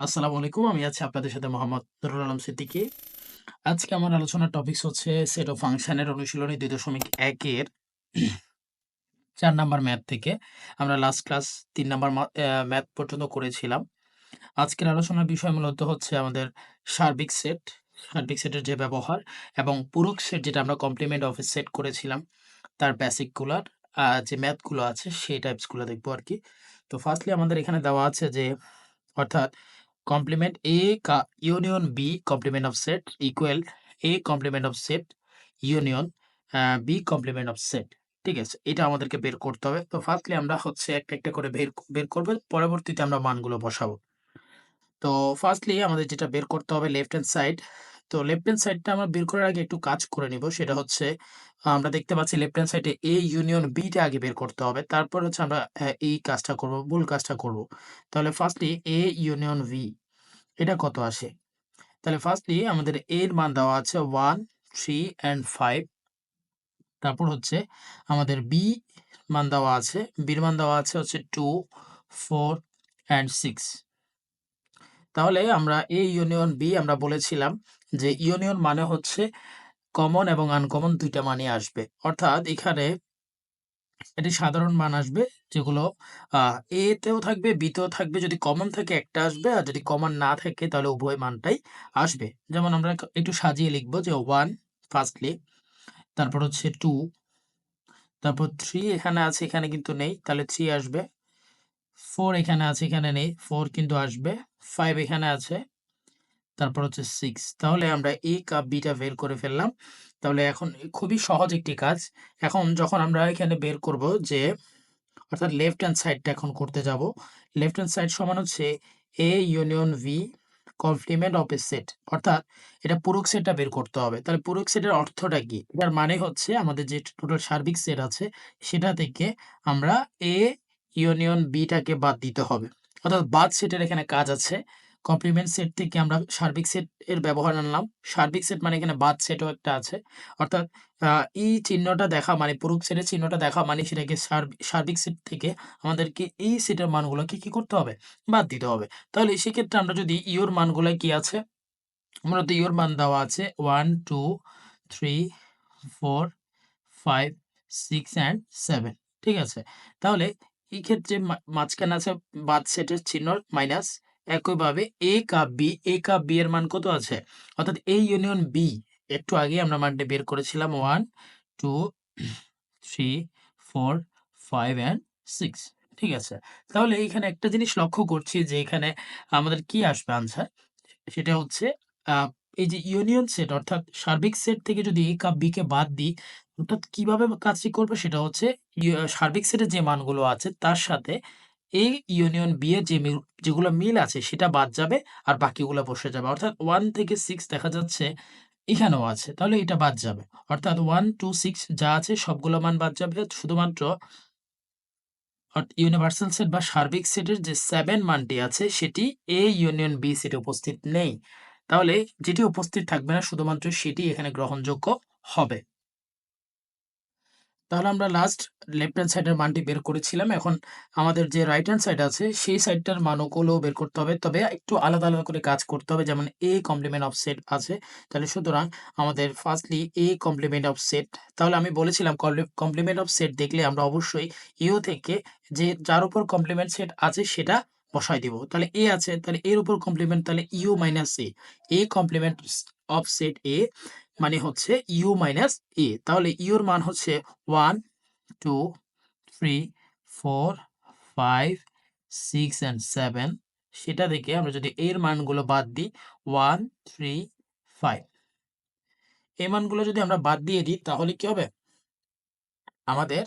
আসসালামু আলাইকুম। আমি আছি আপনাদের সাথে মোহাম্মদ নুরুল আলম সিদ্দিকী। আজকে আমার আলোচনার টপিকস হচ্ছে সেট অফ ফাংশনের অনুশীলনী ২.১ এর চার নাম্বার ম্যাথ থেকে। আমরা লাস্ট ক্লাস তিন নাম্বার ম্যাথ পর্যন্ত করেছিলাম। আজকের আলোচনার বিষয় মূলত হচ্ছে আমাদের সার্বিক সেট, সার্বিক সেটের যে ব্যবহার এবং পূরক সেট যেটা আমরা কমপ্লিমেন্ট অফ এ সেট করেছিলাম, তার বেসিকগুলার আ যে ম্যাথগুলো আছে সেই টাইপসগুলো দেখব আরকি। তো ফার্স্টলি আমাদের এখানে দেওয়া আছে যে অর্থাৎ complement A union B complement of set equal A complement of set union uh, B complement of set ঠিক আছে? এটা আমাদেরকে বের করতে হবে। তো ফার্স্টলি আমরা হচ্ছে একটা, একটা করে বের বের করব পরবর্তীতে আমরা মানগুলো বসাবো। তো ফার্স্টলি আমাদের যেটা বের করতে হবে লেফট হ্যান্ড সাইড। তো লেফট হ্যান্ড সাইডটা আমরা বের করার আগে একটু কাজ করে নিব। সেটা হচ্ছে আমরা দেখতে পাচ্ছি লেফট হ্যান্ড সাইডে এ ইউনিয়ন B টা আগে বের করতে হবে। তারপর হচ্ছে আমরা এই কাজটা করব, ভুল কাজটা করব। তাহলে ফার্স্টলি A ইউনিয়ন V এটা কত আসে? তাহলে ফার্স্টলি আমাদের এর মান দেওয়া আছে 1, 3 অ্যান্ড 5 তারপর হচ্ছে আমাদের বি মান দেওয়া আছে। এর মান দেওয়া আছে হচ্ছে 2, 4 অ্যান্ড 6 তাহলে আমরা এ ইউনিয়ন বি আমরা বলেছিলাম যে ইউনিয়ন মানে হচ্ছে কমন এবং আনকমন ২ টা মানই আসবে। অর্থাৎ এখানে এটি সাধারণ মান আসবে যেগুলো A তেও থাকবে, B তেও থাকবে। যদি কমন থাকে একটা আসবে আর যদি কমন না থাকে তাহলে উভয় মানটাই আসবে। যেমন আমরা একটু সাজিয়ে লিখব যে ওয়ান ফার্স্টলি তারপর হচ্ছে টু তারপর থ্রি এখানে আছে এখানে কিন্তু নেই তাহলে থ্রি আসবে। ফোর এখানে আছে এখানে নেই ফোর কিন্তু আসবে। ফাইভ এখানে আছে। তারপর হচ্ছে সিক্স তাহলে আমরা A কাপ B টা বের করে ফেললাম। তাহলে এখন খুবই সহজ একটি কাজ। এখন যখন আমরা এখানে বের করব যে, অর্থাৎ লেফট হ্যান্ড সাইডটা এখন করতে যাব। লেফট হ্যান্ড সাইড সমান হচ্ছে A union V complement of A set অর্থাৎ এটা পূরক সেটটা বের করতে হবে। তাহলে পূরক সেটের অর্থটা কি? এটার মানে হচ্ছে আমাদের যে টোটাল সার্বিক সেট আছে, সেটা থেকে আমরা এ ইউনিয়ন B টাকে বাদ দিতে হবে। অর্থাৎ বাদ সেটের এখানে কাজ আছে। কমপ্লিমেন্ট সেট থেকে আমরা সার্বিক সেট এর ব্যবহার আনলাম। সার্বিক সেট মানে এখানে বাদ সেটও একটা আছে। অর্থাৎ এই চিহ্নটা দেখা মানে পূরক সেটের চিহ্নটা দেখা মানে সেটাকে সার্ব সার্বিক সেট থেকে আমাদেরকে এই সেটের মানগুলোকে কি করতে হবে? বাদ দিতে হবে। তাহলে সেক্ষেত্রে আমরা যদি ইউ এর মানগুলা কি আছে? মূলত ইউ এর মান দেওয়া আছে 1, 2, 3, 4, 5, 6 অ্যান্ড সেভেন ঠিক আছে? তাহলে এই ক্ষেত্রে মাঝখানে আছে বাদ সেটের চিহ্ন মাইনাস একইভাবে A কা B, A কা B এর মান কত আছে? অর্থাৎ A ইউনিয়ন B একটু আগেই আমরা মানটা বের করেছিলাম 1, 2, 3, 4, 5 অ্যান্ড 6 ঠিক আছে? তাহলে এইখানে একটা জিনিস লক্ষ্য করছি যে এখানে আমাদের কি আসবে আনসার? সেটা হচ্ছে এই যে ইউনিয়ন সেট অর্থাৎ সার্বিক সেট থেকে যদি A কা B কে বাদ দিই অর্থাৎ কীভাবে কাজটি করবে সেটা হচ্ছে সার্বিক সেটের যে মানগুলো আছে তার সাথে A ইউনিয়ন B এর যে যেগুলো মিল আছে সেটা বাদ যাবে আর বাকিগুলো বসে যাবে। অর্থাৎ ওয়ান থেকে সিক্স দেখা যাচ্ছে এখানেও আছে। তাহলে এটা বাদ যাবে। অর্থাৎ 1, 2, 6 যা আছে সবগুলো মান বাদ যাবে। শুধুমাত্র ইউনিভার্সাল সেট বা সার্বিক সেটের যে সেভেন মানটি আছে সেটি এ ইউনিয়ন বি সেটে উপস্থিত নেই। তাহলে যেটি উপস্থিত থাকবে না শুধুমাত্র সেটি এখানে গ্রহণযোগ্য হবে। তাহলে আমরা লাস্ট লেফট হ্যান্ড সাইডের মানটি বের করেছিলাম। এখন আমাদের যে রাইট হ্যান্ড সাইড আছে সেই সাইডটার মানগুলোও বের করতে হবে। তবে একটু আলাদা, আলাদা করে কাজ করতে হবে। যেমন এ কমপ্লিমেন্ট অফ সেট আছে। তাহলে সুতরাং আমাদের firstly A complement of set তাহলে আমি বলেছিলাম কমপ্লিমেন্ট অফ সেট দেখলে আমরা অবশ্যই ইউ থেকে যে যার উপর কমপ্লিমেন্ট সেট আছে সেটা বসায় দিব। তাহলে এ আছে তাহলে এর উপর কমপ্লিমেন্ট তাহলে U minus A A complement of set A মানে হচ্ছে ইউ মাইনাস A তাহলে ইউ এর মান হচ্ছে 1, 2, 3, 4, 5, 6 অ্যান্ড 7 সেটা থেকে আমরা যদি এর মানগুলো বাদ দিই 1, 3, 5 এই মানগুলো যদি আমরা বাদ দিয়ে দিই তাহলে কি হবে? আমাদের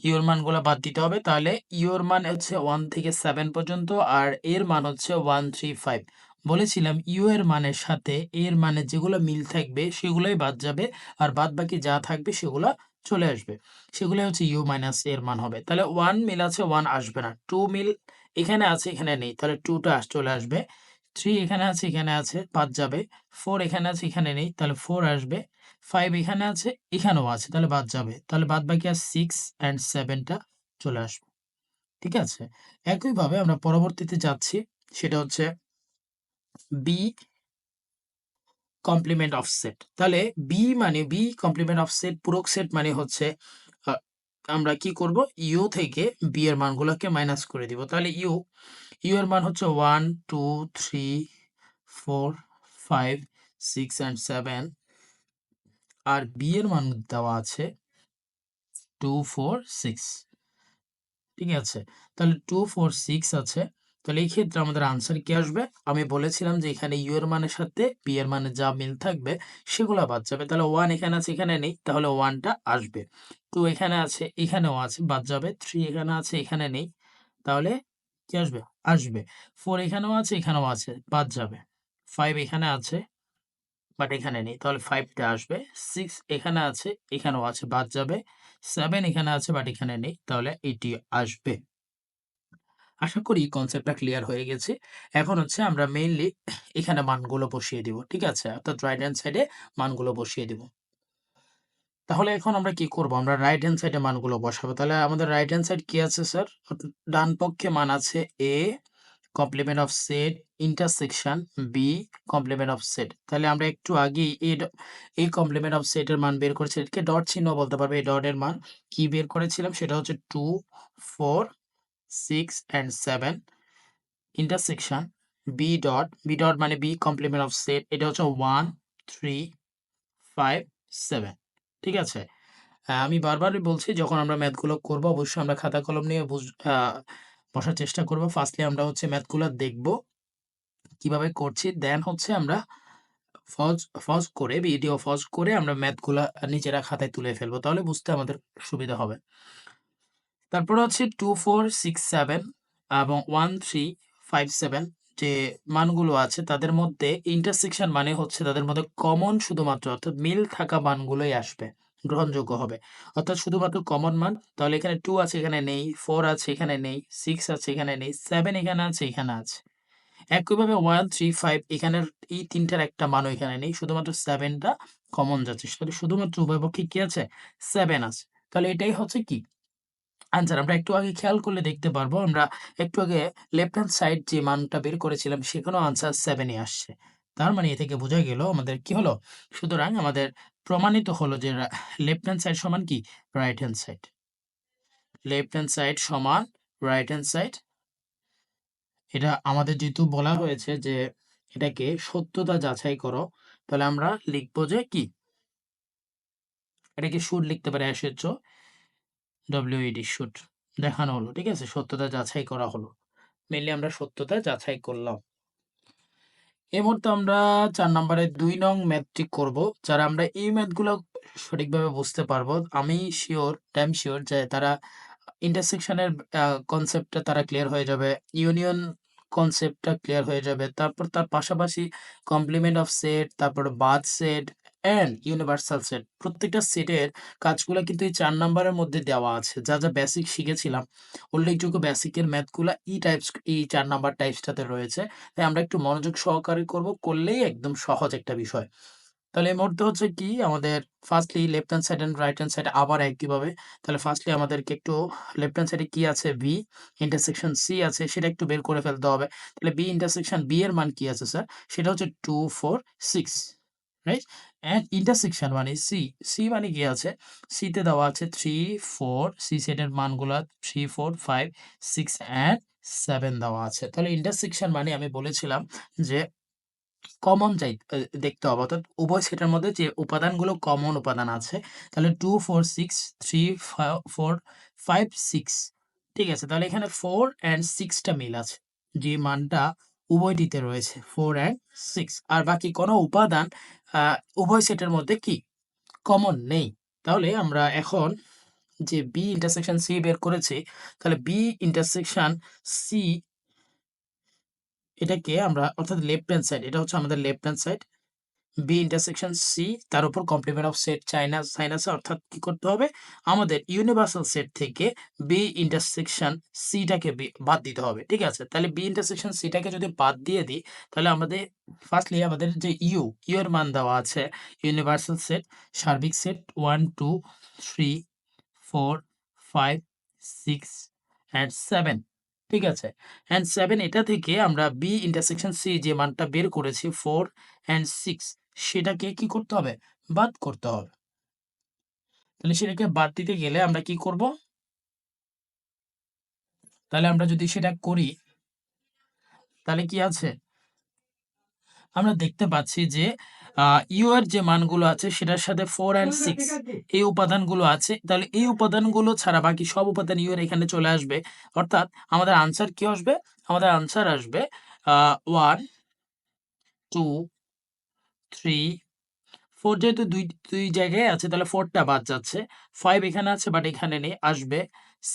ইউ এর মানগুলো বাদ দিতে হবে। তাহলে ইউ এর মান হচ্ছে ওয়ান থেকে সেভেন পর্যন্ত আর এর মান হচ্ছে 1, 3, 5 বলেছিলাম, ইউ এর মানের সাথে এর মানে যেগুলো মিল থাকবে, সেগুলোই বাদ যাবে, আর বাদ বাকি যা থাকবে, সেগুলো চলে আসবে। সেগুলাই হচ্ছে ইউ মাইনাস এর মান হবে। তাহলে ওয়ান মিল আছে, ওয়ান আসবে না। টু মিল এখানে আছে, এখানে নেই। তাহলে 2 টা চলে আসবে। থ্রি এখানে আছে এখানে আছে, বাদ যাবে। ফোর এখানে আছে, এখানে নেই, তাহলে ফোর আসবে। ফাইভ এখানে আছে, এখানেও আছে, তাহলে বাদ যাবে। তাহলে বাদবাকি আর সিক্স অ্যান্ড সেভেনটা চলে আসবে। ঠিক আছে? একইভাবে আমরা পরবর্তীতে যাচ্ছি সেটা হচ্ছে বি কমপ্লিমেন্ট অফ সেট। তাহলে বি মানে বি কমপ্লিমেন্ট অফ সেট পূরক সেট মানে হচ্ছে আমরা কি করব? ইউ থেকে বি এর মানগুলোকে মাইনাস করে দিব। তাহলে ইউ, ইউ এর মান হচ্ছে 1, 2, 3, 4, 5, 6 অ্যান্ড সেভেন আর বি এর মান দেওয়া আছে 2, 4, 6 ঠিক আছে? তাহলে 2, 4, 6 আছে। তাহলে এই ক্ষেত্রে আমাদের আনসার কি আসবে? আমি বলেছিলাম যে এখানে ইউ এর মানের সাথে বি এর মানে যা মিল থাকবে সেগুলা বাদ যাবে। তাহলে ওয়ান এখানে আছে, এখানে নেই, তাহলে ওয়ানটা আসবে। 2 এখানে আছে, এখানেও আছে, বাদ যাবে। থ্রি এখানে আছে, এখানে নেই, তাহলে কি আসবে? আসবে। ফোর এখানেও আছে এখানেও আছে, বাদ যাবে। ফাইভ এখানে আছে বাট এখানে নেই, তাহলে ফাইভটা আসবে। সিক্স এখানে আছে, এখানেও আছে, বাদ যাবে। সেভেন এখানে আছে বাট এখানে নেই, তাহলে এটি আসবে। আশা করি কনসেপ্টটা ক্লিয়ার হয়ে গেছে। এখন হচ্ছে আমরা মেইনলি এখানে মানগুলো বসিয়ে দিব। ঠিক আছে? অর্থাৎ রাইট হ্যান্ড সাইডে মানগুলো বসিয়ে দিব। তাহলে এখন আমরা কি করব? আমরা রাইট হ্যান্ড সাইডে মানগুলো বসাবো। তাহলে আমাদের রাইট হ্যান্ড সাইড কি আছে স্যার? ডান পক্ষে মান আছে A complement of set intersection B complement of set. তাহলে আমরা একটু আগেই এই কমপ্লিমেন্ট অফ সেটের মান বের করেছি। এটাকে ডট চিহ্ন বলতে পারবে। এই ডটের মান কি বের করেছিলাম? সেটা হচ্ছে 2, 4, 6 and 7 intersection B dot, B dot মানে বি কমপ্লিমেন্ট অফ সেট এটা হচ্ছে 1, 3, 5, 7 ঠিক আছে? আমি বারবারই বলছি যখন আমরা ম্যাথগুলো করব অবশ্যই আমরা খাতা কলম নিয়ে বসার চেষ্টা করব। ফার্স্টলি আমরা হচ্ছে ম্যাথগুলা দেখব। কীভাবে করছি দেন হচ্ছে আমরা ফজ পজ করে ভিডিও ফজ করে আমরা ম্যাথগুলা নিজেরা খাতায় তুলে ফেলব। তাহলে বুঝতে আমাদের সুবিধা হবে। তারপরে হচ্ছে 2, 4, 6, 7 এবং 1, 3, 5, 7 যে মানগুলো আছে তাদের মধ্যে ইন্টারসেকশন মানে হচ্ছে তাদের মধ্যে কমন শুধুমাত্র অর্থাৎ মিল থাকা মানগুলোই আসবে। গ্রহণযোগ্য হবে। অর্থাৎ শুধুমাত্র কমন মান তাহলে এখানে টু আছে এখানে নেই, ফোর আছে এখানে নেই, সিক্স আছে এখানে নেই, সেভেন এখানে আছে এখানে আছে। একইভাবে 1, 3, 5 এখানের এই তিনটার একটা মানও এখানে নেই। শুধুমাত্র সেভেনটা কমন যাচ্ছে। তাহলে শুধুমাত্র উভয় পক্ষে কি আছে? সেভেন আছে। তাহলে এটাই হচ্ছে কি? আনসার আমরা একটু আগে খেয়াল করলে দেখতে পারব, আমরা একটু আগে লেফট হ্যান্ড সাইড যে মানটা বের করেছিলাম, সেখানেও আনসার 7 ই আসছে। তার মানে এ থেকে বোঝা গেল আমাদের কি হলো? সুতরাং আমাদের প্রমাণিত হলো যে লেফট হ্যান্ড সাইড সমান কি? Right hand side. Left hand side সমান রাইট হ্যান্ড সাইড। এটা আমাদের যেহেতু বলা হয়েছে যে এটাকে সত্যতা যাচাই করো, তাহলে আমরা লিখব যে কি? এটাকে শুড লিখতে পারি অ্যাস ডব্লিউইডি শুট দেখানো হলো। ঠিক আছে? সত্যতা যাচাই করা হলো। মেনলি আমরা সত্যতা যাচাই করলাম। এই মুহূর্তে আমরা চার নম্বরে দুই নং ম্যাথটি করব। যারা আমরা এই ম্যাথগুলো সঠিকভাবে বুঝতে পারব, আমি শিওর ড্যাম শিওর যে তারা ইন্টারসেকশনের কনসেপ্টটা তারা ক্লিয়ার হয়ে যাবে। ইউনিয়ন কনসেপ্টটা ক্লিয়ার হয়ে যাবে। তারপর তার পাশাপাশি কমপ্লিমেন্ট অফ সেট, তারপর বাদ সেট অ্যান্ড ইউনিভার্সাল সেট প্রত্যেকটা সেটের কাজগুলো কিন্তু এই চার নাম্বারের মধ্যে দেওয়া আছে। যা, যা বেসিক শিখেছিলাম উল্লেখযোগ্য বেসিকের ম্যাথগুলা ই টাইপস এই চার নাম্বার টাইপসটাতে রয়েছে। তাই আমরা একটু মনোযোগ সহকারে করব। করলেই একদম সহজ একটা বিষয়। তাহলে এই মুহূর্তে হচ্ছে কি আমাদের firstly left hand side and right hand side আবার একইভাবে। তাহলে ফার্স্টলি আমাদেরকে একটু লেফট হ্যান্ড সাইডে কি আছে? বি ইন্টারসেকশন সি আছে সেটা একটু বের করে ফেলতে হবে। তাহলে বি ইন্টারসেকশন বি এর মান কি আছে স্যার? সেটা হচ্ছে 2, 4, 6 রাইট? অ্যান্ড ইন্টারসেকশন মানে সি, সি মানে কি আছে? সি তে দেওয়া আছে 3, 4 সি সেটের মানগুলা 3, 4, 5, 6 অ্যান্ড সেভেন দেওয়া আছে। তাহলে ইন্টারসেকশন মানে আমি বলেছিলাম যে কমন চাই দেখতে হবে। অর্থাৎ উভয় সেটের মধ্যে যে উপাদানগুলো কমন উপাদান আছে, তাহলে two four six three four five six ঠিক আছে? তাহলে এখানে ফোর অ্যান্ড সিক্সটা মিল আছে। যে মানটা উভয়টিতে রয়েছে ফোর অ্যান্ড সিক্স আর বাকি কোনো উপাদান উভয় সেটের মধ্যে কি? কমন নেই। তাহলে আমরা এখন যে বি ইন্টারসেকশন সি বের করেছি, তাহলে বি ইন্টারসেকশন সি এটাকে আমরা অর্থাৎ লেফট হ্যান্ড সাইড এটা হচ্ছে আমাদের left hand side. B intersection C তার উপর কমপ্লিমেন্ট অফ সেট চাইনা সাইন আছে অর্থাৎ কি করতে হবে? আমাদের ইউনিভার্সাল সেট থেকে বি ইন্টারসেকশন সি টাকে বি বাদ দিতে হবে। ঠিক আছে? তাহলে বি ইন্টারসেকশন সিটাকে যদি বাদ দিয়ে দিই তাহলে আমাদের ফার্স্টলি আমাদের যে ইউ, ইউ এর মান দেওয়া আছে ইউনিভার্সাল সেট, সার্বিক সেট 1, 2, 3, 4, 5, 6 অ্যান্ড সেভেন ঠিক আছে। অ্যান্ড সেভেন এটা থেকে আমরা বি ইন্টারসেকশন সি যে মানটা বের করেছি ফোর অ্যান্ড সিক্স সেটাকে কি করতে হবে? বাদ করতে হবে। তাহলে সেটাকে বাদ দিতে গেলে আমরা কি করব? তাহলে আমরা যদি সেটা করি, তাহলে কি আছে? আমরা দেখতে পাচ্ছি যে ইউ এর যে মানগুলো আছে সেটার সাথে ফোর অ্যান্ড সিক্স এই উপাদানগুলো আছে তাহলে এই উপাদানগুলো ছাড়া বাকি সব উপাদান ইউ এর এখানে চলে আসবে। অর্থাৎ আমাদের আনসার কি আসবে? আমাদের আনসার আসবে ওয়ান টু থ্রি ফোর যেহেতু দুই দুই জায়গায় আছে তাহলে ফোরটা বাদ যাচ্ছে। ফাইভ এখানে আছে বাট এখানে নেই আসবে।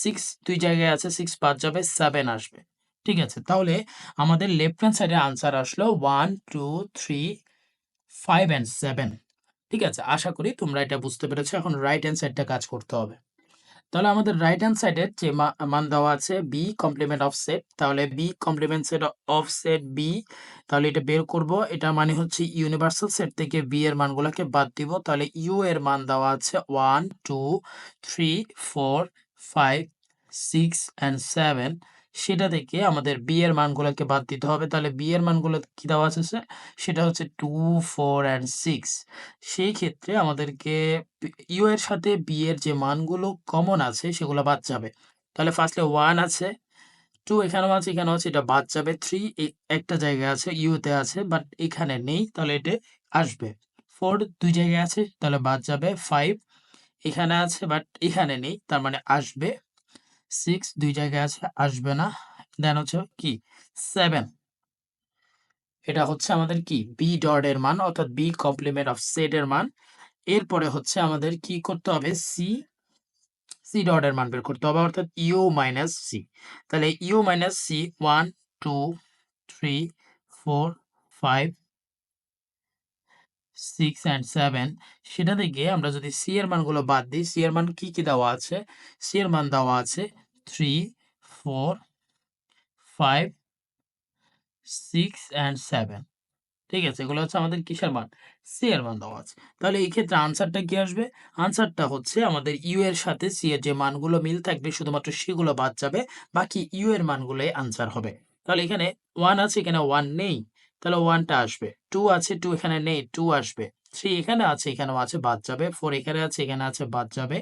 সিক্স দুই জায়গায় আছে সিক্স বাদ যাবে সেভেন আসবে। ঠিক আছে তাহলে আমাদের লেফট হ্যান্ড সাইডে আনসার আসলো one two three five and seven ঠিক আছে, আশা করি তোমরা এটা বুঝতে পেরেছ। এখন রাইট হ্যান্ড সাইডটা কাজ করতে হবে। তাহলে আমাদের রাইট হ্যান্ড সাইডের যে মান দেওয়া আছে বি কমপ্লিমেন্ট অফ সেট তাহলে B complement set of set B তাহলে এটা বের করব। এটা মানে হচ্ছে ইউনিভার্সাল সেট থেকে বি এর মানগুলোকে বাদ দিব। তাহলে ইউ এর মান দেওয়া আছে one two three four five six and seven সেটা থেকে আমাদের বি এর মানগুলোকে বাদ দিতে হবে। তাহলে বি এর মানগুলো কি দেওয়া আছে সেটা হচ্ছে টু ফোর অ্যান্ড সিক্স সেই ক্ষেত্রে আমাদেরকে ইউ এর সাথে বি এর যে মানগুলো কমন আছে সেগুলো বাদ যাবে। তাহলে ফার্স্টে ওয়ান আছে টু এখানেও আছে এখানেও আছে, এটা বাদ যাবে। থ্রি একটা জায়গায় আছে ইউতে আছে বাট এখানে নেই, তাহলে এটা আসবে। ফোর দুই জায়গায় আছে, তাহলে বাদ যাবে। ফাইভ এখানে আছে বাট এখানে নেই, তার মানে আসবে। সিক্স দুই জায়গায় আছে, আসবে না। দেন হচ্ছে কি? সেভেন এটা হচ্ছে আমাদের কি? বি ডট এর মান, অর্থাৎ বি কমপ্লিমেন্ট অফ সেট এর মান। এরপরে হচ্ছে আমাদের কি করতে হবে? সি সি ডট এর মান বের করতে হবে, অর্থাৎ ইউ মাইনাস সি তাহলে U minus C one two three four five six and seven সেটা থেকে আমরা যদি সি এর মানগুলো বাদ দিই সি এর মান কি কি দেওয়া আছে? সি এর মান দেওয়া আছে three four five six and seven ঠিক আছে, এগুলো হচ্ছে আমাদের কিসের মান? সি এর মান দেওয়া আছে। তাহলে এই ক্ষেত্রে আনসারটা কি আসবে? আনসারটা হচ্ছে আমাদের ইউ এর সাথে সি এর যে মানগুলো মিল থাকবে, শুধুমাত্র সেগুলো বাদ যাবে, বাকি ইউ এর মানগুলোই আনসার হবে। তাহলে এখানে ওয়ান আছে, এখানে ওয়ান নেই। তাহলে ওয়ানটা আসবে। টু আছে টু এখানে নেই টু আসবে। থ্রি এখানে আছে, এখানেও আছে, বাদ যাবে। ফোর এখানে আছে এখানে আছে, বাদ যাবে।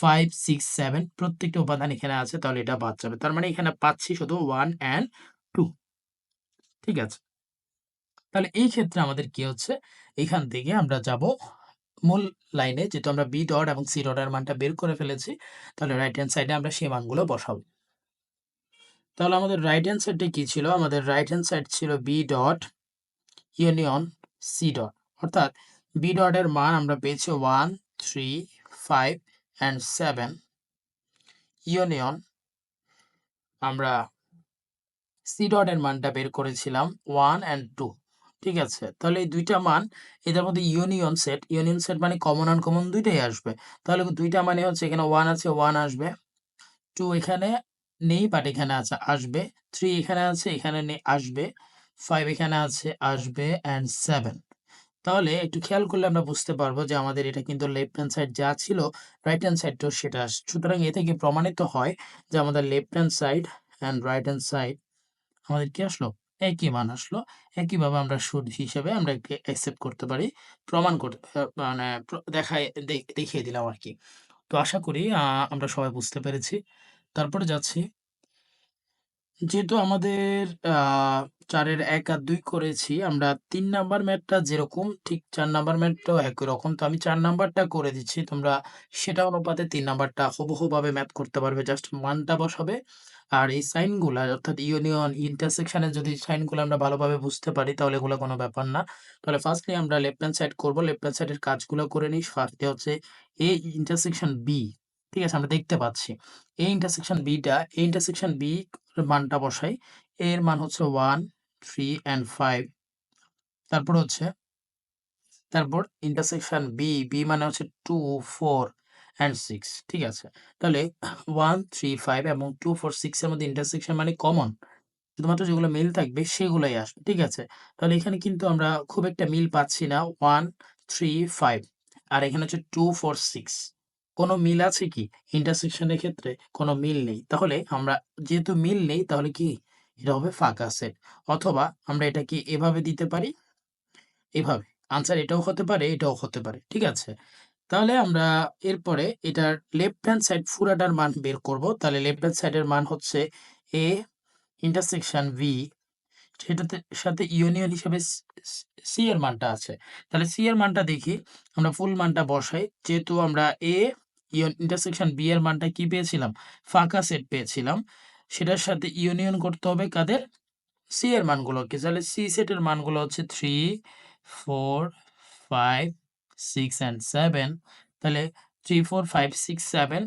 ফাইভ সিক্স সেভেন প্রত্যেকটা উপাদান এখানে আছে, তাহলে এটা বাদ যাবে। তার মানে এখানে পাচ্ছি শুধু ওয়ান অ্যান্ড টু ঠিক আছে? তাহলে এই ক্ষেত্রে আমাদের কি হচ্ছে? এখান থেকে আমরা যাব মূল লাইনে যেহেতু আমরা বি ডট এবং সি ডটের মানটা বের করে ফেলেছি, তাহলে রাইট হ্যান্ড সাইডে আমরা সেই মানগুলো বসাবো। তাহলে আমাদের রাইট হ্যান্ড সাইডে কি ছিল? আমাদের রাইট হ্যান্ড সাইড ছিল B dot union C dot অর্থাৎ বি ডটের মান আমরা পেয়েছি one three five and seven union আমরা সি ডটের মানটা বের করেছিলাম ওয়ান অ্যান্ড টু ঠিক আছে? তাহলে এই দুইটা মান, এদের মধ্যে ইউনিয়ন সেট ইউনিয়ন সেট মানে কমন আনকমন দুইটাই আসবে। তাহলে দুইটা মানে হচ্ছে এখানে ওয়ান আছে ওয়ান আসবে। টু এখানে নেই বাট এখানে আছে, আসবে। থ্রি এখানে আছে, এখানে নেই আসবে। ফাইভ এখানে আছে, আসবে অ্যান্ড সেভেন তাহলে একটু খেয়াল করলে আমরা বুঝতে পারব যে আমাদের এটা কিন্তু লেফট হ্যান্ড সাইড যা ছিল রাইট হ্যান্ড সাইডটাও সেটা আসছে। সুতরাং এ থেকে প্রমাণিত হয় যে আমাদের left hand side and right hand side আমাদের কি আসলো? একই মান আসলো। একইভাবে আমরা সুদ হিসেবে আমরা একে অ্যাকসেপ্ট করতে পারি, প্রমাণ করতে মানে দেখায় দেখিয়ে দিলাম আর কি। তো আশা করি আমরা সবাই বুঝতে পেরেছি। তারপরে যাচ্ছি যেহেতু আমাদের আহ, চারের এক আর দুই করেছি আমরা তিন নাম্বার ম্যাথটা যেরকম ঠিক চার নাম্বার ম্যাথটাও একই রকম। তো আমি চার নাম্বারটা করে দিচ্ছি তোমরা সেটা অনুপাতে তিন নাম্বারটা হুবহুভাবে ম্যাথ করতে পারবে। জাস্ট মানটা বসাবে। আর এই সাইনগুলা অর্থাৎ ইউনিয়ন ইন্টারসেকশনের যদি সাইনগুলো আমরা ভালোভাবে বুঝতে পারি তাহলে এগুলো কোনো ব্যাপার না। তাহলে ফার্স্টলি আমরা লেফট হ্যান্ড সাইড করব। লেফট হ্যান্ড সাইডের কাজগুলো করে নিই। ফার্স্টে হচ্ছে এ ইন্টারসেকশন বি ঠিক আছে, আমরা দেখতে পাচ্ছি। এই ইন্টারসেকশন বিটা এই ইন্টারসেকশন বি মানটা বসাই। এর মান হচ্ছে ওয়ান থ্রি অ্যান্ড ফাইভ তারপর হচ্ছে, তারপর ইন্টারসেকশন বি বি মানে হচ্ছে টু ফোর অ্যান্ড সিক্স ঠিক আছে, তাহলে ওয়ান থ্রি ফাইভ এবং টু ফোর সিক্স এর মধ্যে ইন্টারসেকশন মানে কমন শুধুমাত্র যেগুলো মিল থাকবে সেগুলোই আসবে, ঠিক আছে? তাহলে এখানে কিন্তু আমরা খুব একটা মিল পাচ্ছি না। ওয়ান থ্রি ফাইভ আর এখানে হচ্ছে টু ফোর সিক্স কোনো মিল আছে কি? ইন্টারসেকশনের ক্ষেত্রে কোনো মিল নেই। তাহলে আমরা যেহেতু মিল নেই, তাহলে কি? এটা হবে ফাঁকা সেট অথবা আমরা এটা কি এভাবে দিতে পারি, এভাবে। আনসার এটাও হতে পারে, এটাও হতে পারে। ঠিক আছে? তাহলে আমরা এরপরে এটার লেফট হ্যান্ড সাইড পুরাটার মান বের করব। তাহলে লেফট হ্যান্ড সাইডের মান হচ্ছে এ ইন্টারসেকশন ভি সেটাতে, সাথে ইউনিয়ন হিসেবে সি এর মানটা আছে। তাহলে সি এর মানটা দেখি, আমরা ফুল মানটা বসাই। যেহেতু আমরা এ ইন্টারসেকশন বি এর মানটা কি পেয়েছিলাম? ফাঁকা সেট পেয়েছিলাম। সেটার সাথে ইউনিয়ন করতে হবে কাদের? সি এর মানগুলোকে। তাহলে সি সেটের মানগুলো হচ্ছে three four five six and seven তাহলে three four five six seven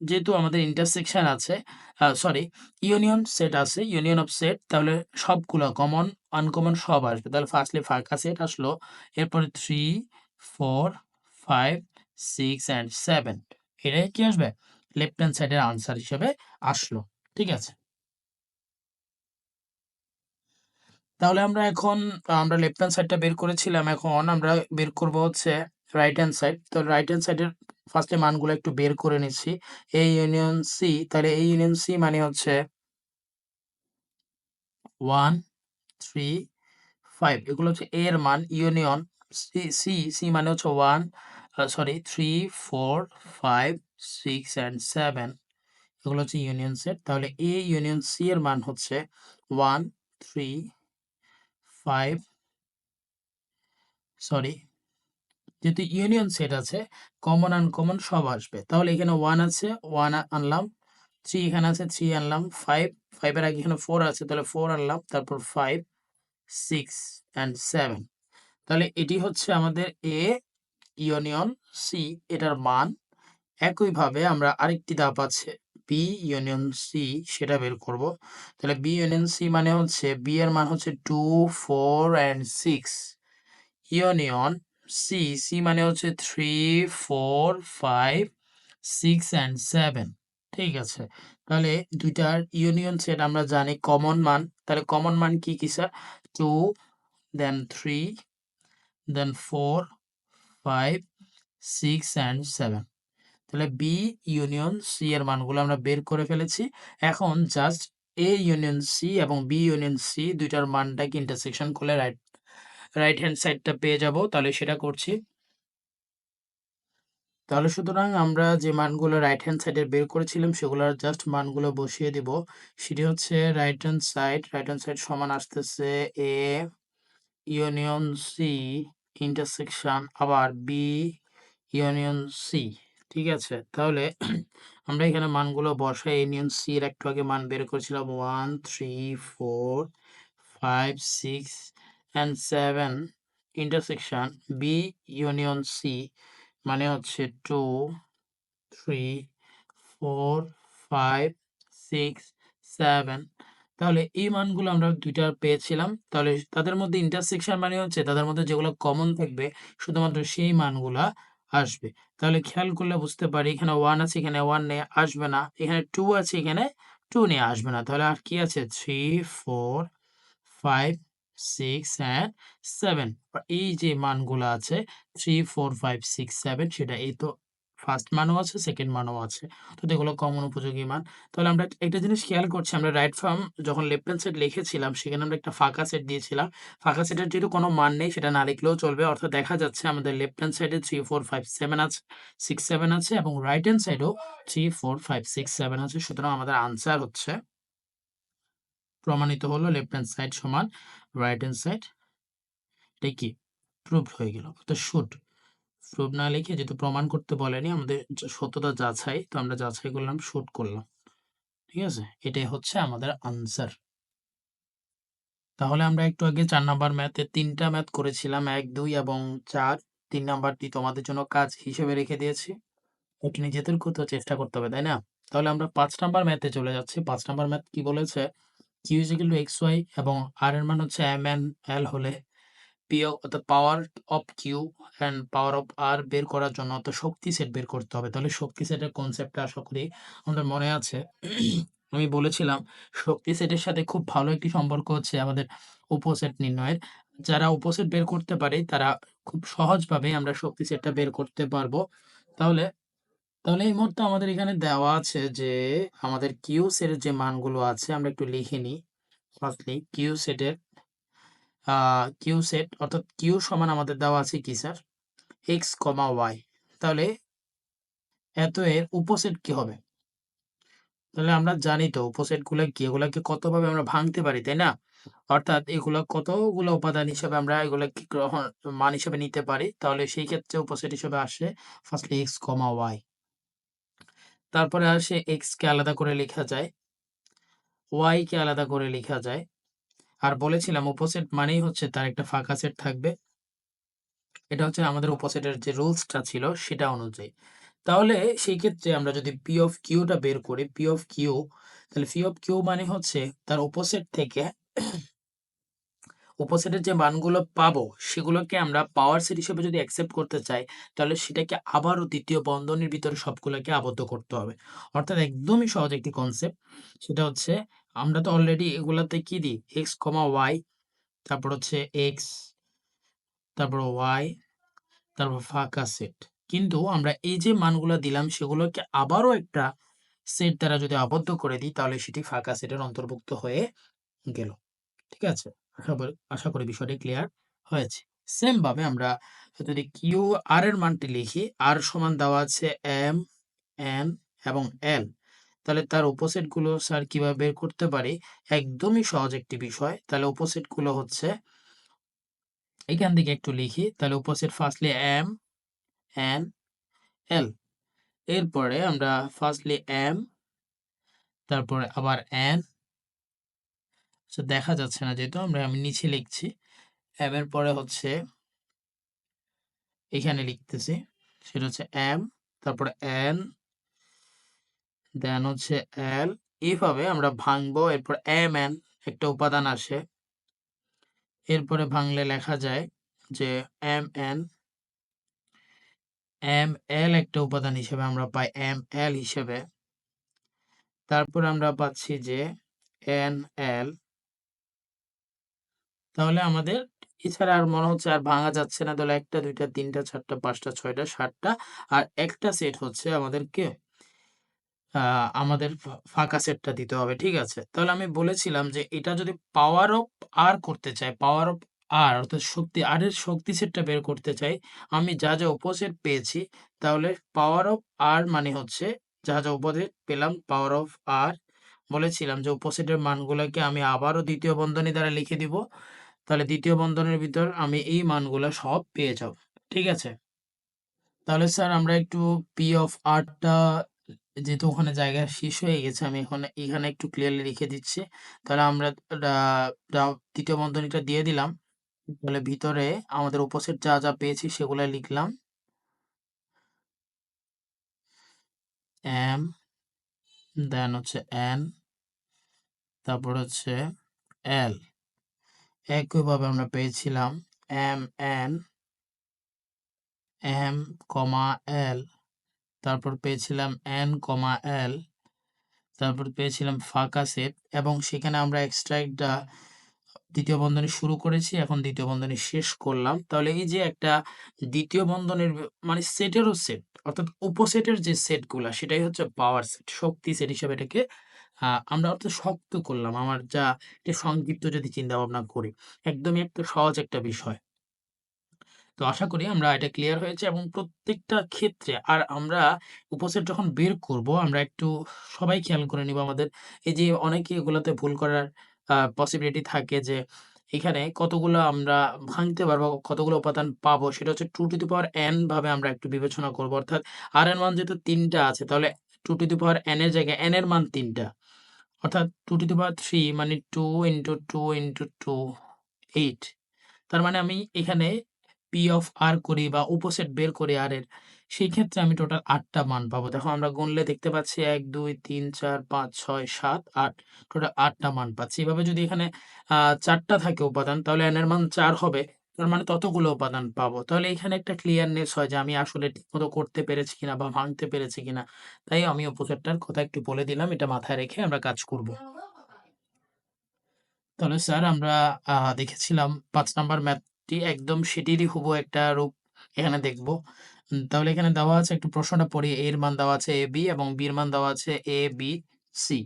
যেহেতু আমাদের ইন্টারসেকশন আছে সরি ইউনিয়ন সেট আছে ইউনিয়ন অফ সেট তাহলে সবগুলো কমন আনকমন সব আসবে। তাহলে ফার্স্টলি ফাঁকা সেট আসলো, এরপরে three four five six and seven এটাই কি আসবে? লেফট হ্যান্ড সাইডের আনসার হিসেবে আসলো। ঠিক আছে। তাহলে আমরা এখন, আমরা লেফট হ্যান্ড সাইডটা বের করেছিলাম। এখন আমরা বের করব হচ্ছে রাইট হ্যান্ড সাইড তো রাইট হ্যান্ড সাইডের ফার্স্টে মানগুলো একটু বের করে নিচ্ছি। এ ইউনিয়ন সি তাহলে এই ইউনিয়ন সি মানে হচ্ছে ওয়ান থ্রি ফাইভ এগুলো হচ্ছে এ এর মান। ইউনিয়ন সি সি সি মানে হচ্ছে one sorry three four five six and seven এগুলো হচ্ছে ইউনিয়ন সেট তাহলে এ ইউনিয়ন সি এর মান হচ্ছে ওয়ান থ্রি ফাইভ সরি যেহেতু ইউনিয়ন সেট আছে কমন আনকমন সব আসবে। তাহলে এখানে ওয়ান আছে ওয়ান আনলাম থ্রি এখানে আছে থ্রি আনলাম ফাইভ ফাইভের আগে এখানে ফোর আছে, তাহলে ফোর আনলাম, তারপর ফাইভ সিক্স অ্যান্ড সেভেন তাহলে এটি হচ্ছে আমাদের এ ইউনিয়ন সি এটার মান। একইভাবে আমরা আরেকটি ধাপ আছে। বি ইউনিয়ন সি সেটা বের করব। তাহলে বি ইউনিয়ন সি মানে হচ্ছে বি এর মান হচ্ছে two four and six union C C মানে হচ্ছে three four five six and seven ঠিক আছে? তাহলে দুইটার ইউনিয়ন সেট আমরা জানি কমন মান। তাহলে কমন মান কি কি sir two then three then four five six and seven তাহলে বি ইউনিয়ন সি এর মানগুলো আমরা বের করে ফেলেছি। এখন জাস্ট এ ইউনিয়ন সি এবং বি ইউনিয়ন সি দুইটার মানটাকে ইন্টারসেকশন করলে রাইট রাইট হ্যান্ড সাইডটা পেয়ে যাব। তাহলে সেটা করছি। তাহলে সুতরাং আমরা যে মানগুলো রাইট হ্যান্ড সাইডে বের করেছিলাম, সেগুলোর জাস্ট মানগুলো বসিয়ে দিব। সেটি হচ্ছে right hand side right hand side সমান আসতেছে এ ইউনিয়ন সি ইন্টারসেকশন আবার বি ইউনিয়ন সি ঠিক আছে? তাহলে আমরা এখানে মানগুলো বসাই ইউনিয়ন সি এর একটু আগে মান বের করেছিলাম one three four five six and seven intersection B union C মানে হচ্ছে two three four five six seven তাহলে এই মানগুলো আমরা দুইটা পেয়েছিলাম। তাহলে তাদের মধ্যে ইন্টারসেকশন মানে হচ্ছে তাদের মধ্যে যেগুলো কমন থাকবে, শুধুমাত্র সেই মানগুলা আসবে। তাহলে খেয়াল করলে বুঝতে পারি, এখানে ওয়ান আছে, এখানে ওয়ান নিয়ে আসবে না। এখানে টু আছে, এখানে টু নিয়ে আসবে না। তাহলে আর কি আছে? Three four five six and seven এই যে মানগুলো আছে three four five six seven সেটা এই তো ফার্স্ট মানও আছে সেকেন্ড মানও আছে। তো এগুলো কমন উপযোগী মান। তাহলে আমরা একটা জিনিস খেয়াল করছি, আমরা রাইট ফার্ম যখন লেফট হ্যান্ড সাইড লিখেছিলাম, সেখানে আমরা একটা ফাঁকা সেট দিয়েছিলাম। ফাঁকা সেটের যেহেতু কোনো মান নেই, সেটা না লিখলেও চলবে। অর্থাৎ দেখা যাচ্ছে আমাদের লেফট হ্যান্ড সাইডে থ্রি ফোর ফাইভ সেভেন আছে সিক্স সেভেন আছে এবং রাইট হ্যান্ড সাইডেও three four five six seven আছে। সুতরাং আমাদের আনসার হচ্ছে, প্রমাণিত হলো লেফট হ্যান্ড সাইড সমান রাইট হ্যান্ড সাইড এটা কি? প্রুভড হয়ে গেল। তো শুট প্রুভ না লিখে যেহেতু প্রমাণ করতে বলেনি, আমাদের সত্যতা যাচাই, তো আমরা যাচাই করলাম, শুট করলাম। ঠিক আছে? এটাই হচ্ছে আমাদের আনসার তাহলে আমরা একটু আগে চার নাম্বার ম্যাথে তিনটা ম্যাথ করেছিলাম, এক, দুই এবং চার। তিন নাম্বারটি তোমাদের জন্য কাজ হিসেবে রেখে দিয়েছি। একটু নিজেদের করতে চেষ্টা করতে হবে, তাই না? তাহলে আমরা পাঁচ নাম্বার ম্যাথে চলে যাচ্ছি। পাঁচ নাম্বার ম্যাথ কি বলেছে? Q is equal to X Y এবং আর এর মান হচ্ছে এম এন এল হলে পি অর্থাৎ power of Q and power of R বের করার জন্য অর্থাৎ শক্তি সেট বের করতে হবে। তাহলে শক্তি সেটের কনসেপ্টটা আশা করি আমাদের মনে আছে। আমি বলেছিলাম, শক্তি সেটের সাথে খুব ভালো একটি সম্পর্ক হচ্ছে আমাদের উপসেট নির্ণয়ের। যারা উপসেট বের করতে পারে, তারা খুব সহজভাবে আমরা শক্তি সেটটা বের করতে পারব। তাহলে তাহলে এই মুহূর্তে আমাদের এখানে দেওয়া আছে যে, আমাদের কিউ সেটের যে মানগুলো আছে, আমরা একটু লিখে নিই। ফার্স্টলি কিউ সেটের কিউ সেট অর্থাৎ কিউ সমান আমাদের দেওয়া আছে কি স্যার এক্স কমা ওয়াই তাহলে এত এর উপসেট কি হবে? তাহলে আমরা জানি তো উপসেটগুলো কি? এগুলাকে কতভাবে আমরা ভাঙতে পারি, তাই না? অর্থাৎ এগুলো কতগুলো উপাদান হিসেবে আমরা এগুলোকে গ্রহণ, মান হিসেবে নিতে পারি? তাহলে সেই ক্ষেত্রে উপসেট হিসেবে আসে ফার্স্টলি এক্স কমা ওয়াই তারপরে আসে এক্স কে আলাদা করে লেখা যায় ওয়াই কে আলাদা করে লেখা যায় আর বলেছিলাম উপসেট মানেই হচ্ছে তার একটা ফাঁকা সেট থাকবে। এটা হচ্ছে আমাদের উপসেটের যে রুলসটা ছিল সেটা অনুযায়ী। তাহলে সেই ক্ষেত্রে আমরা যদি পি অফ কিউটা বের করি পি অফ কিউ তাহলে পি অফ কিউ মানে হচ্ছে তার উপসেট থেকে উপসেটের যে মানগুলো পাবো, সেগুলোকে আমরা পাওয়ার সেট হিসেবে যদি অ্যাকসেপ্ট করতে চাই, তাহলে সেটাকে আবারও দ্বিতীয় বন্ধনীর ভিতরে সবগুলোকে আবদ্ধ করতে হবে। অর্থাৎ একদমই সহজ একটি কনসেপ্ট সেটা হচ্ছে আমরা তো অলরেডি এগুলাতে কি দিই? এক্স কমা ওয়াই তারপর হচ্ছে এক্স তারপর ওয়াই তারপর ফাঁকা সেট কিন্তু আমরা এই যে মানগুলো দিলাম, সেগুলোকে আবারও একটা সেট দ্বারা যদি আবদ্ধ করে দিই, তাহলে সেটি ফাঁকা সেটের অন্তর্ভুক্ত হয়ে গেল। ঠিক আছে? আশা করি আশা করি বিষয়টি ক্লিয়ার হয়েছে। সেম ভাবে আমরা যদি কিউ আর এর মানটি লিখি আর সমান দেওয়া আছে এম এন এবং এল তাহলে তার উপসেটগুলো স্যার কীভাবে বের করতে পারি? একদমই সহজ একটি বিষয়। তাহলে উপসেটগুলো হচ্ছে, এখান থেকে একটু লিখি। তাহলে উপসেট ফার্স্টলি এম এন এল এরপরে আমরা ফার্স্টলি এম তারপরে আবার এন দেখা যাচ্ছে না যেহেতু, আমরা, আমি নিচে লিখছি। এম এর পরে হচ্ছে, এখানে লিখতেছি। সেটা হচ্ছে এম তারপরে এন দেন হচ্ছে এল এইভাবে আমরা ভাঙবো এরপর এম এন একটা উপাদান আসে। এরপরে ভাঙলে লেখা যায় যে এম এন এম এল একটা উপাদান হিসেবে আমরা পাই এম এল হিসেবে। তারপর আমরা পাচ্ছি যে এন এল তাহলে আমাদের এছাড়া আর মনে হচ্ছে আর ভাঙা যাচ্ছে না। তাহলে একটা দুইটা তিনটা চারটা পাঁচটা ছয়টা সাতটা আর একটা সেট হচ্ছে আমাদেরকে আহ, আমাদের ফাঁকা সেটটা দিতে হবে, ঠিক আছে? তাহলে আমি বলেছিলাম যে এটা যদি পাওয়ার অফ আর করতে চাই পাওয়ার অফ আর অর্থাৎ শক্তি আর এর শক্তি সেটটা বের করতে চাই, আমি যা যা উপসেট পেয়েছি, তাহলে পাওয়ার অফ আর মানে হচ্ছে যা যা উপসেট পেলাম পাওয়ার অফ আর বলেছিলাম যে উপসেটের মানগুলোকে আমি আবারও দ্বিতীয় বন্ধনী দ্বারা লিখে দিব, তাহলে দ্বিতীয় বন্ধনের ভিতর আমি এই মানগুলো সব পেয়ে যাব, ঠিক আছে? তাহলে স্যার আমরা একটু পি অফ আরটা যেহেতু ওখানে জায়গা শেষ হয়ে গেছে, আমি এখানে এখানে একটু ক্লিয়ারলি লিখে দিচ্ছি। তাহলে আমরা দ্বিতীয় বন্ধনীটা দিয়ে দিলাম। তাহলে ভিতরে আমাদের উপসেট যা যা পেয়েছি সেগুলো লিখলাম। এম দেন হচ্ছে এন তারপর হচ্ছে এল একইভাবে আমরা পেয়েছিলাম M N M comma L তারপর পেয়েছিলাম এন কমা এল তারপর পেয়েছিলাম ফাঁকা সেট এবং সেখানে আমরা এক্সট্রা একটা দ্বিতীয় বন্ধনী শুরু করেছি, এখন দ্বিতীয় বন্ধনী শেষ করলাম। তাহলে এই যে একটা দ্বিতীয় বন্ধনের মানে সেটেরও সেট অর্থাৎ উপসেটের যে সেটগুলা সেটাই হচ্ছে পাওয়ার সেট শক্তি সেট হিসেবে এটাকে আমরা অর্থাৎ শক্ত করলাম। আমার যা সংক্ষিপ্ত যদি চিন্তা ভাবনা করি, একদমই একটা সহজ একটা বিষয়। তো আশা করি আমরা এটা ক্লিয়ার হয়েছে এবং প্রত্যেকটা ক্ষেত্রে আর আমরা উপসেট যখন বের করব, আমরা একটু সবাই খেয়াল করে নিব আমাদের। এই যে অনেকে এগুলোতে ভুল করার পসিবিলিটি থাকে যে এখানে কতগুলো আমরা ভাঙতে পারব, কতগুলো উপাদান পাবো, সেটা হচ্ছে two two the power N ভাবে আমরা একটু বিবেচনা করব। অর্থাৎ আর এন মান যেহেতু তিনটা আছে, তাহলে two two the power N এর জায়গায় এন এর মান তিনটা। অর্থাৎ two two the power three মানে two into two into two eight তার মানে আমি এখানে পি অফ আর করি বা উপসেট বের করি আর এর, সেই ক্ষেত্রে আমি টোটাল আটটা মান পাবো। দেখো আমরা গুনলে দেখতে পাচ্ছি এক, দুই, তিন, চার, পাঁচ, ছয়, সাত, আট টোটাল আটটা মান পাচ্ছি। এভাবে যদি এখানে চারটা থাকে উপাদান, তাহলে এন এর মান চার হবে, তার মানে ততগুলো উপাদান পাবো। তাহলে এখানে একটা ক্লিয়ারনেস হয় যে আমি আসলে ঠিকমতো করতে পেরেছি কিনা বা ভাঙতে পেরেছি কিনা, তাই আমি উপসেটটার কথা একটু বলে দিলাম, এটা মাথায় রেখে আমরা কাজ করব। তাহলে স্যার আমরা দেখেছিলাম পাঁচ নাম্বার একদম সেটিরই হুবহু একটা রূপ এখানে দেখব তাহলে এখানে দেওয়া আছে, একটু প্রশ্নটা পড়ি। এর মান দেওয়া আছে এ বি এবং এর মান দেওয়া আছে এ বি সি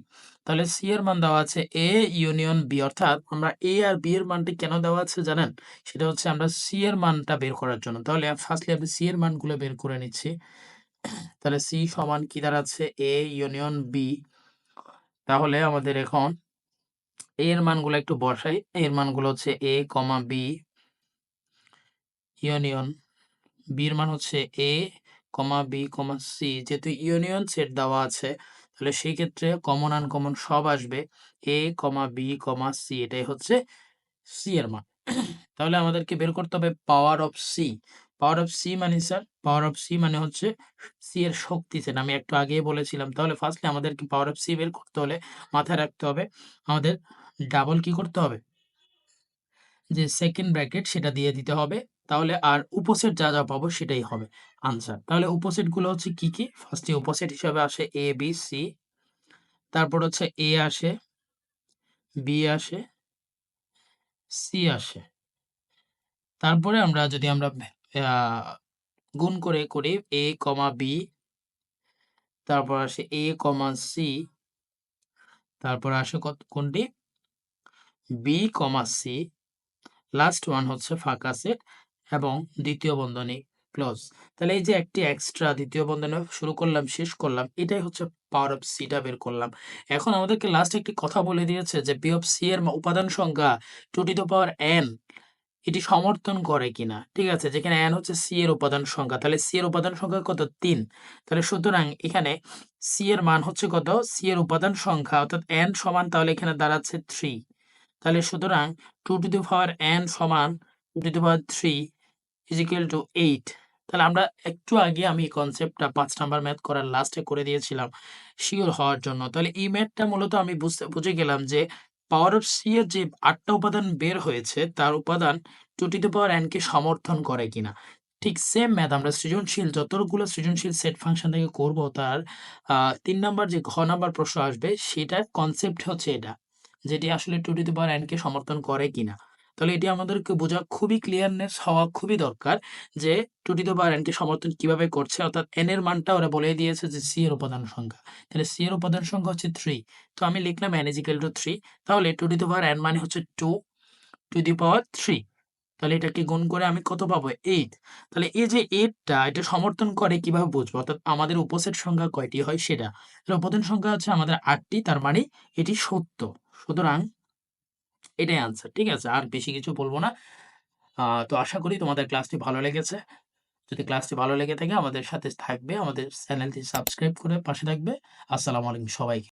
তাহলে সি এর মান দেওয়া আছে এ ইউনিয়ন বি অর্থাৎ আমরা এ আর বি এর মানটি কেন দেওয়া আছে জানেন? সেটা হচ্ছে আমরা সি এর মানটা বের করার জন্য। তাহলে ফার্স্টলি আমি সি এর মানগুলো বের করে নিচ্ছি। তাহলে সি সমান কি দাঁড়াচ্ছে? এ ইউনিয়ন বি তাহলে আমাদের এখন এর মানগুলো একটু বসাই। এর মানগুলো হচ্ছে এ কমা B ইউনিয়ন, বির মান হচ্ছে A comma B comma C যেহেতু ইউনিয়ন সেট দেওয়া আছে, তাহলে সেই ক্ষেত্রে কমন আনকমন সব আসবে এ কমা বি কমা সি এটাই হচ্ছে সি এর মান। তাহলে আমাদেরকে বের করতে হবে power of C power of C মানে স্যার পাওয়ার অফ সি মানে হচ্ছে সি এর শক্তি সেট আমি একটু আগেই বলেছিলাম। তাহলে ফার্স্টলি আমাদেরকে পাওয়ার অফ সি বের করতে হলে মাথায় রাখতে হবে আমাদের ডাবল কি করতে হবে? যে সেকেন্ড ব্র্যাকেট সেটা দিয়ে দিতে হবে। তাহলে আর উপসেট যা, যা পাবো সেটাই হবে আনসার। তাহলে উপসেটগুলো হচ্ছে কি, কি? ফার্স্টে উপসেট হিসাবে আসে A, B, C তারপর হচ্ছে A আসে, B আসে, C আসে। তারপরে আমরা যদি আমরা গুণ করে করি A, B তারপর আসে A, C তারপর আসে কত কোনটি? B, C লাস্ট ওয়ান হচ্ছে ফাঁকা সেট এবং দ্বিতীয় বন্ধনী ক্লোজ। তাহলে এই যে একটি এক্সট্রা দ্বিতীয় বন্ধনী শুরু করলাম, শেষ করলাম এটাই হচ্ছে পাওয়ার অফ C টা বের করলাম। এখন আমাদেরকে লাস্ট একটি কথা বলে দিয়েছে যে P অফ সি এর উপাদান সংখ্যা 2 টু দ্য পাওয়ার এন এটি সমর্থন করে কিনা। ঠিক আছে? যেখানে এন হচ্ছে সি এর উপাদান সংখ্যা। তাহলে সি এর উপাদান সংখ্যা কত? তিন তাহলে সুতরাং এখানে সি এর মান হচ্ছে কত? সি এর উপাদান সংখ্যা অর্থাৎ এন সমান তাহলে এখানে দাঁড়াচ্ছে থ্রি তাহলে সুতরাং two to the power n সমান 2 to the power 3 is equal to 8 তাহলে আমরা একটু আগে আমি এই কনসেপ্টটা ৫ নাম্বার ম্যাথ করার লাস্টে করে দিয়েছিলাম শিওর হওয়ার জন্য। তাহলে এই ম্যাথটা মূলত আমি বুঝতে, বুঝে গেলাম যে পাওয়ার অফ C এর যে ৮ টা উপাদান বের হয়েছে, তার উপাদান 2 টু দ্য পাওয়ার n কে সমর্থন করে কিনা। ঠিক সেম ম্যাথ আমরা সৃজনশীল, যতগুলো সৃজনশীল সেট ফাংশন থেকে করব, তার ৩ নাম্বার যে ঘ নাম্বার প্রশ্ন আসবে, সেটার কনসেপ্ট হচ্ছে এটা। যেটি আসলে 2 টু দ্য পাওয়ার n কে সমর্থন করে কিনা। তাহলে এটি আমাদেরকে বোঝা খুবই ক্লিয়ারনেস হওয়া খুবই দরকার যে 2 টু দ্য পাওয়ার n কে সমর্থন কীভাবে করছে, অর্থাৎ n এর মানটা ওরা বলে দিয়েছে যে সি এর উপাদান সংখ্যা। তাহলে C এর উপাদান সংখ্যা হচ্ছে থ্রি তো আমি লিখলাম n is equal to three তাহলে 2 টু পাওয়ার n মানে হচ্ছে 2 টু দ্য পাওয়ার থ্রি তাহলে এটাকে গুণ করে আমি কত পাবো? 8 তাহলে এই যে 8 টা, এটা সমর্থন করে কীভাবে বুঝব? অর্থাৎ আমাদের উপসেট সংখ্যা কয়টি হয় সেটা। উপাদান সংখ্যা হচ্ছে আমাদের আটটি, তার মানে এটি সত্য। সুতরাং এটাই আনসার। ঠিক আছে? আর বেশি কিছু বলব না। তো আশা করি তোমাদের ক্লাসটি ভালো লেগেছে। যদি ক্লাসটি ভালো লেগে থাকে আমাদের সাথে থাকবে, আমাদের চ্যানেলটি সাবস্ক্রাইব করে পাশে থাকবে। আসসালামু আলাইকুম সবাইকে।